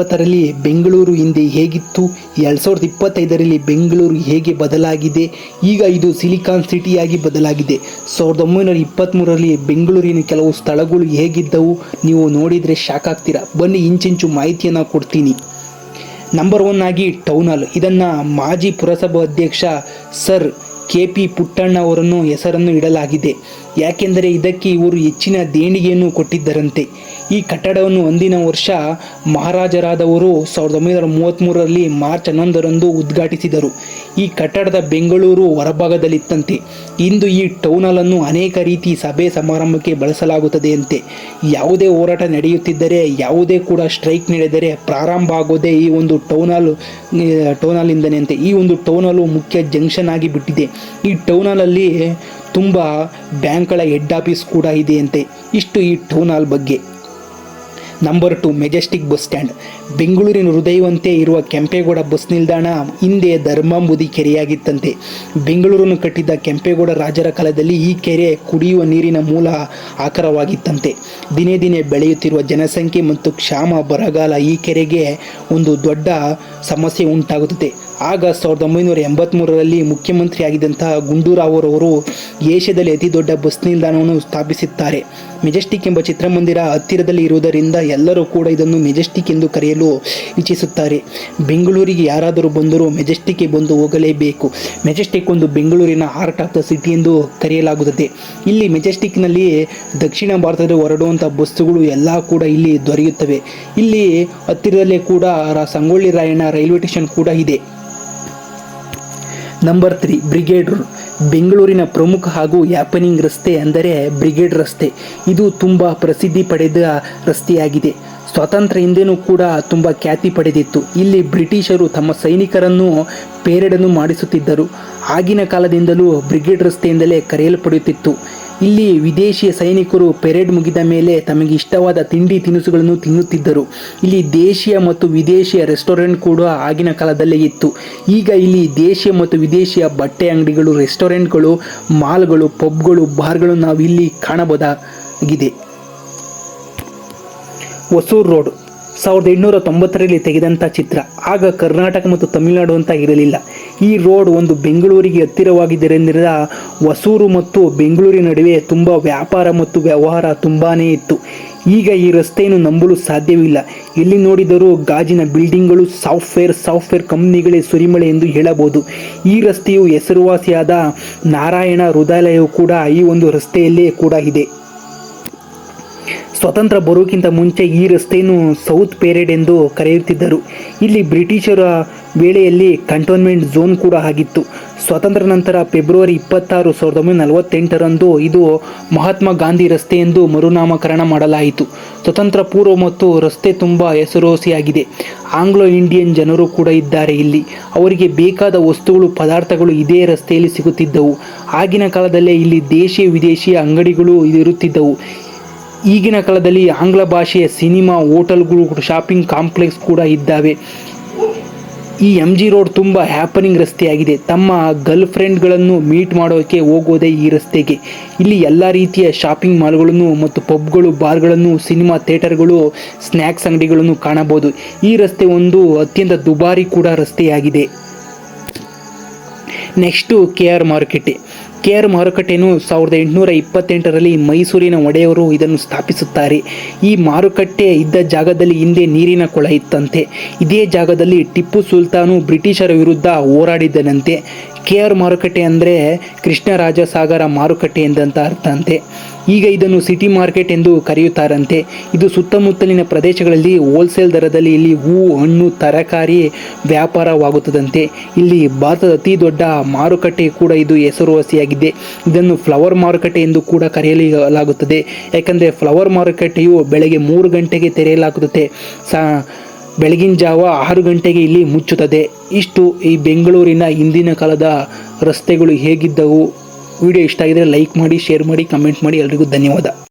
ಇಪ್ಪತ್ತರಲ್ಲಿ ಬೆಂಗಳೂರು ಹಿಂದೆ ಹೇಗಿತ್ತು? ಎರಡು ಸಾವಿರದ ಇಪ್ಪತ್ತೈದರಲ್ಲಿ ಬೆಂಗಳೂರು ಹೇಗೆ ಬದಲಾಗಿದೆ? ಈಗ ಇದು ಸಿಲಿಕಾನ್ ಸಿಟಿಯಾಗಿ ಬದಲಾಗಿದೆ. ಸಾವಿರದ ಒಂಬೈನೂರ ಇಪ್ಪತ್ತ್ಮೂರರಲ್ಲಿ ಬೆಂಗಳೂರಿನ ಕೆಲವು ಸ್ಥಳಗಳು ಹೇಗಿದ್ದವು? ನೀವು ನೋಡಿದರೆ ಶಾಕ್ ಆಗ್ತೀರಾ. ಬನ್ನಿ, ಇಂಚಿಂಚು ಮಾಹಿತಿಯನ್ನು ಕೊಡ್ತೀನಿ. ನಂಬರ್ ಒನ್ ಆಗಿ ಟೌನ್ ಹಾಲ್ ಇದನ್ನು ಮಾಜಿ ಪುರಸಭಾ ಅಧ್ಯಕ್ಷ ಸರ್ ಕೆ ಪಿ ಪುಟ್ಟಣ್ಣ ಅವರನ್ನು ಹೆಸರನ್ನು ಇಡಲಾಗಿದೆ. ಯಾಕೆಂದರೆ ಇದಕ್ಕೆ ಇವರು ಹೆಚ್ಚಿನ ದೇಣಿಗೆಯನ್ನು ಕೊಟ್ಟಿದ್ದರಂತೆ. ಈ ಕಟ್ಟಡವನ್ನು ಒಂದಿನ ವರ್ಷ ಮಹಾರಾಜರಾದವರು ಸಾವಿರದ ಒಂಬೈನೂರ ಮೂವತ್ತ್ಮೂರರಲ್ಲಿ ಮಾರ್ಚ್ ಹನ್ನೊಂದರಂದು ಉದ್ಘಾಟಿಸಿದರು. ಈ ಕಟ್ಟಡದ ಬೆಂಗಳೂರು ಹೊರಭಾಗದಲ್ಲಿತ್ತಂತೆ. ಇಂದು ಈ ಟೌನ್ ಹಾಲನ್ನು ಅನೇಕ ರೀತಿ ಸಭೆ ಸಮಾರಂಭಕ್ಕೆ ಬಳಸಲಾಗುತ್ತದೆ ಅಂತೆ ಯಾವುದೇ ಹೋರಾಟ ನಡೆಯುತ್ತಿದ್ದರೆ, ಯಾವುದೇ ಕೂಡ ಸ್ಟ್ರೈಕ್ ನಡೆದರೆ ಪ್ರಾರಂಭ ಆಗೋದೇ ಈ ಒಂದು ಟೌನಲ್ ಹಾಲ್ ಟೌನ್ ಹಾಲಿಂದನೇ ಅಂತೆ ಈ ಒಂದು ಟೌನ್ ಹಾಲು ಮುಖ್ಯ ಜಂಕ್ಷನ್ ಆಗಿ ಬಿಟ್ಟಿದೆ ಈ ಟೌನ್ ಹಾಲಲ್ಲಿ ತುಂಬ ಬ್ಯಾಂಕ್ಗಳ ಹೆಡ್ ಆಫೀಸ್ ಕೂಡ ಇದೆ ಅಂತೆ ಇಷ್ಟು ಈ ಟೌನ್ ಹಾಲ್ ಬಗ್ಗೆ. Number two Majestic bus stand. ಬೆಂಗಳೂರಿನ ಹೃದಯವಂತೆ ಇರುವ ಕೆಂಪೇಗೌಡ ಬಸ್ ನಿಲ್ದಾಣ ಹಿಂದೆ ಧರ್ಮಾಂಬುದಿ ಕೆರೆಯಾಗಿತ್ತಂತೆ. ಬೆಂಗಳೂರನ್ನು ಕಟ್ಟಿದ್ದ ಕೆಂಪೇಗೌಡ ರಾಜರ ಕಾಲದಲ್ಲಿ ಈ ಕೆರೆ ಕುಡಿಯುವ ನೀರಿನ ಮೂಲ ಆಕರವಾಗಿತ್ತಂತೆ. ದಿನೇ ದಿನೇ ಬೆಳೆಯುತ್ತಿರುವ ಜನಸಂಖ್ಯೆ ಮತ್ತು ಕ್ಷಾಮ ಬರಗಾಲ ಈ ಕೆರೆಗೆ ಒಂದು ದೊಡ್ಡ ಸಮಸ್ಯೆ ಉಂಟಾಗುತ್ತದೆ. ಆಗ ಸಾವಿರದ ಒಂಬೈನೂರ ಎಂಬತ್ತ್ಮೂರರಲ್ಲಿ ಮುಖ್ಯಮಂತ್ರಿಯಾಗಿದ್ದಂತಹ ಗುಂಡೂರಾವ್ ಅವರು ಏಷ್ಯಾದಲ್ಲಿ ಅತಿ ದೊಡ್ಡ ಬಸ್ ನಿಲ್ದಾಣವನ್ನು ಸ್ಥಾಪಿಸುತ್ತಾರೆ ಮೆಜೆಸ್ಟಿಕ್ ಎಂಬ ಚಿತ್ರಮಂದಿರ ಹತ್ತಿರದಲ್ಲಿ ಇರುವುದರಿಂದ ಎಲ್ಲರೂ ಕೂಡ ಇದನ್ನು ಮೆಜೆಸ್ಟಿಕ್ ಎಂದು ಕರೆಯಲು ಇಚ್ಛಿಸುತ್ತಾರೆ. ಬೆಂಗಳೂರಿಗೆ ಯಾರಾದರೂ ಬಂದರೂ ಮೆಜೆಸ್ಟಿಕ್ಗೆ ಬಂದು ಹೋಗಲೇಬೇಕು. ಮೆಜೆಸ್ಟಿಕ್ ಒಂದು ಬೆಂಗಳೂರಿನ ಹಾರ್ಟ್ ಆಫ್ ದ ಸಿಟಿ ಎಂದು ಕರೆಯಲಾಗುತ್ತದೆ. ಇಲ್ಲಿ ಮೆಜೆಸ್ಟಿಕ್ನಲ್ಲಿ ದಕ್ಷಿಣ ಭಾರತದ ಹೊರಡುವಂಥ ಬಸ್ಸುಗಳು ಎಲ್ಲ ಕೂಡ ಇಲ್ಲಿ ದೊರೆಯುತ್ತವೆ. ಇಲ್ಲಿ ಹತ್ತಿರದಲ್ಲೇ ಕೂಡ ಸಂಗೊಳ್ಳಿ ರಾಯಣ್ಣ ರೈಲ್ವೆ ಸ್ಟೇಷನ್ ಕೂಡ ಇದೆ. ನಂಬರ್ ತ್ರೀ ಬ್ರಿಗೇಡ್ ರೋಡ್ ಬೆಂಗಳೂರಿನ ಪ್ರಮುಖ ಹಾಗೂ ಯಾಪನಿಂಗ್ ರಸ್ತೆ ಅಂದರೆ ಬ್ರಿಗೇಡ್ ರಸ್ತೆ. ಇದು ತುಂಬ ಪ್ರಸಿದ್ಧಿ ಪಡೆದ ರಸ್ತೆಯಾಗಿದೆ. ಸ್ವಾತಂತ್ರ್ಯ ಹಿಂದೆನೂ ಕೂಡ ತುಂಬ ಖ್ಯಾತಿ ಪಡೆದಿತ್ತು. ಇಲ್ಲಿ ಬ್ರಿಟಿಷರು ತಮ್ಮ ಸೈನಿಕರನ್ನು ಪೇರೆಡನ್ನು ಮಾಡಿಸುತ್ತಿದ್ದರು. ಆಗಿನ ಕಾಲದಿಂದಲೂ ಬ್ರಿಗೇಡ್ ರಸ್ತೆಯಿಂದಲೇ ಕರೆಯಲ್ಪಡುತ್ತಿತ್ತು. ಇಲ್ಲಿ ವಿದೇಶಿ ಸೈನಿಕರು ಪೆರೇಡ್ ಮುಗಿದ ಮೇಲೆ ತಮಗೆ ಇಷ್ಟವಾದ ತಿಂಡಿ ತಿನಿಸುಗಳನ್ನು ತಿನ್ನುತ್ತಿದ್ದರು. ಇಲ್ಲಿ ದೇಶೀಯ ಮತ್ತು ವಿದೇಶಿಯ ರೆಸ್ಟೋರೆಂಟ್ ಕೂಡ ಆಗಿನ ಕಾಲದಲ್ಲೇ ಇತ್ತು. ಈಗ ಇಲ್ಲಿ ದೇಶೀಯ ಮತ್ತು ವಿದೇಶಿಯ ಬಟ್ಟೆ ಅಂಗಡಿಗಳು, ರೆಸ್ಟೋರೆಂಟ್ಗಳು, ಮಾಲ್ಗಳು, ಪಬ್ಗಳು, ಬಾರ್ಗಳು ನಾವು ಇಲ್ಲಿ ಕಾಣಬಹುದಾಗಿದೆ. ಹೊಸೂರು ರೋಡ್, ಸಾವಿರದ ಎಂಟುನೂರ ತೊಂಬತ್ತರಲ್ಲಿ ತೆಗೆದಂಥ ಚಿತ್ರ. ಆಗ ಕರ್ನಾಟಕ ಮತ್ತು ತಮಿಳುನಾಡು ಅಂತ ಇರಲಿಲ್ಲ. ಈ ರೋಡ್ ಒಂದು ಬೆಂಗಳೂರಿಗೆ ಹತ್ತಿರವಾಗಿದ್ದರಿಂದ ಹೊಸೂರು ಮತ್ತು ಬೆಂಗಳೂರಿನ ನಡುವೆ ತುಂಬ ವ್ಯಾಪಾರ ಮತ್ತು ವ್ಯವಹಾರ ತುಂಬಾ ಇತ್ತು. ಈಗ ಈ ರಸ್ತೆಯನ್ನು ನಂಬಲು ಸಾಧ್ಯವಿಲ್ಲ. ಎಲ್ಲಿ ನೋಡಿದರೂ ಗಾಜಿನ ಬಿಲ್ಡಿಂಗ್ಗಳು, ಸಾಫ್ಟ್ವೇರ್ ಸಾಫ್ಟ್ವೇರ್ ಕಂಪ್ನಿಗಳೇ ಸುರಿಮಳೆ ಎಂದು ಹೇಳಬಹುದು. ಈ ರಸ್ತೆಯು ಹೆಸರುವಾಸಿಯಾದ ನಾರಾಯಣ ಹೃದಯಾಲಯವು ಕೂಡ ಈ ಒಂದು ರಸ್ತೆಯಲ್ಲೇ ಕೂಡ ಇದೆ. ಸ್ವತಂತ್ರ ಬರೋಕ್ಕಿಂತ ಮುಂಚೆ ಈ ರಸ್ತೆಯನ್ನು ಸೌತ್ ಪೇರೇಡ್ ಎಂದು ಕರೆಯುತ್ತಿದ್ದರು. ಇಲ್ಲಿ ಬ್ರಿಟಿಷರ ವೇಳೆಯಲ್ಲಿ ಕಂಟೋನ್ಮೆಂಟ್ ಝೋನ್ ಕೂಡ ಆಗಿತ್ತು. ಸ್ವಾತಂತ್ರ್ಯ ನಂತರ ಫೆಬ್ರವರಿ ಇಪ್ಪತ್ತಾರು ಸಾವಿರದ ಒಂಬೈನೂರ ನಲವತ್ತೆಂಟರಂದು ಇದು ಮಹಾತ್ಮ ಗಾಂಧಿ ರಸ್ತೆ ಎಂದು ಮರುನಾಮಕರಣ ಮಾಡಲಾಯಿತು. ಸ್ವತಂತ್ರ ಪೂರ್ವ ಮತ್ತು ರಸ್ತೆ ತುಂಬ ಹೆಸರುವಾಸಿಯಾಗಿದೆ. ಆಂಗ್ಲೋ ಇಂಡಿಯನ್ ಜನರು ಕೂಡ ಇದ್ದಾರೆ ಇಲ್ಲಿ. ಅವರಿಗೆ ಬೇಕಾದ ವಸ್ತುಗಳು, ಪದಾರ್ಥಗಳು ಇದೇ ರಸ್ತೆಯಲ್ಲಿ ಸಿಗುತ್ತಿದ್ದವು. ಆಗಿನ ಕಾಲದಲ್ಲೇ ಇಲ್ಲಿ ದೇಶಿ ವಿದೇಶಿ ಅಂಗಡಿಗಳು ಇರುತ್ತಿದ್ದವು. ಈಗಿನ ಕಾಲದಲ್ಲಿ ಆಂಗ್ಲ ಭಾಷೆಯ ಸಿನಿಮಾ, ಹೋಟೆಲ್ಗಳು, ಶಾಪಿಂಗ್ ಕಾಂಪ್ಲೆಕ್ಸ್ ಕೂಡ ಇದ್ದಾವೆ. ಈ ಎಂ ಜಿ ರೋಡ್ ತುಂಬ ಹ್ಯಾಪನಿಂಗ್ ರಸ್ತೆಯಾಗಿದೆ. ತಮ್ಮ ಗರ್ಲ್ ಫ್ರೆಂಡ್ಗಳನ್ನು ಮೀಟ್ ಮಾಡೋಕ್ಕೆ ಹೋಗೋದೇ ಈ ರಸ್ತೆಗೆ. ಇಲ್ಲಿ ಎಲ್ಲ ರೀತಿಯ ಶಾಪಿಂಗ್ ಮಾಲ್ಗಳನ್ನು ಮತ್ತು ಪಬ್ಗಳು, ಬಾರ್ಗಳನ್ನು, ಸಿನಿಮಾ ಥಿಯೇಟರ್ಗಳು ಸ್ನ್ಯಾಕ್ಸ್ ಅಂಗಡಿಗಳನ್ನು ಕಾಣಬಹುದು. ಈ ರಸ್ತೆ ಒಂದು ಅತ್ಯಂತ ದುಬಾರಿ ಕೂಡ ರಸ್ತೆಯಾಗಿದೆ. ನೆಕ್ಸ್ಟು ಕೆ ಆರ್ ಮಾರುಕಟ್ಟೆ ಕೆ ಆರ್ ಮಾರುಕಟ್ಟೆಯನ್ನು ಸಾವಿರದ ಎಂಟುನೂರ ಇಪ್ಪತ್ತೆಂಟರಲ್ಲಿ ಮೈಸೂರಿನ ಒಡೆಯವರು ಇದನ್ನು ಸ್ಥಾಪಿಸುತ್ತಾರೆ. ಈ ಮಾರುಕಟ್ಟೆ ಇದ್ದ ಜಾಗದಲ್ಲಿ ಹಿಂದೆ ನೀರಿನ ಕೊಳ ಇತ್ತಂತೆ. ಇದೇ ಜಾಗದಲ್ಲಿ ಟಿಪ್ಪು ಸುಲ್ತಾನು ಬ್ರಿಟಿಷರ ವಿರುದ್ಧ ಹೋರಾಡಿದ್ದನಂತೆ. ಕೆ ಆರ್ ಮಾರುಕಟ್ಟೆ ಅಂದರೆ ಕೃಷ್ಣರಾಜ ಸಾಗರ ಮಾರುಕಟ್ಟೆ ಎಂದಂತ ಅರ್ಥ ಅಂತೆ. ಈಗ ಇದನ್ನು ಸಿಟಿ ಮಾರ್ಕೆಟ್ ಎಂದು ಕರೆಯುತ್ತಾರಂತೆ. ಇದು ಸುತ್ತಮುತ್ತಲಿನ ಪ್ರದೇಶಗಳಲ್ಲಿ ಹೋಲ್ಸೇಲ್ ದರದಲ್ಲಿ ಇಲ್ಲಿ ಹೂ ಹಣ್ಣು, ತರಕಾರಿ ವ್ಯಾಪಾರವಾಗುತ್ತದಂತೆ. ಇಲ್ಲಿ ಭಾರತದ ಅತಿ ದೊಡ್ಡ ಮಾರುಕಟ್ಟೆ ಕೂಡ ಇದು ಹೆಸರುವಾಸಿಯಾಗಿದೆ. ಇದನ್ನು ಫ್ಲವರ್ ಮಾರುಕಟ್ಟೆ ಎಂದು ಕೂಡ ಕರೆಯಲಾಗುತ್ತದೆ. ಯಾಕಂದರೆ ಫ್ಲವರ್ ಮಾರುಕಟ್ಟೆಯು ಬೆಳಗ್ಗೆ ಮೂರು ಗಂಟೆಗೆ ತೆರೆಯಲಾಗುತ್ತದೆ. ಸಾ, ಬೆಳಗಿನ ಜಾವ ಆರು ಗಂಟೆಗೆ ಇಲ್ಲಿ ಮುಚ್ಚುತ್ತದೆ. ಇಷ್ಟು ಈ ಬೆಂಗಳೂರಿನ ಹಿಂದಿನ ಕಾಲದ ರಸ್ತೆಗಳು ಹೇಗಿದ್ದವು? ವಿಡಿಯೋ ಇಷ್ಟ ಆಗಿದ್ರೆ ಲೈಕ್ ಮಾಡಿ ಶೇರ್ ಮಾಡಿ ಕಮೆಂಟ್ ಮಾಡಿ ಎಲ್ರಿಗೂ ಧನ್ಯವಾದ.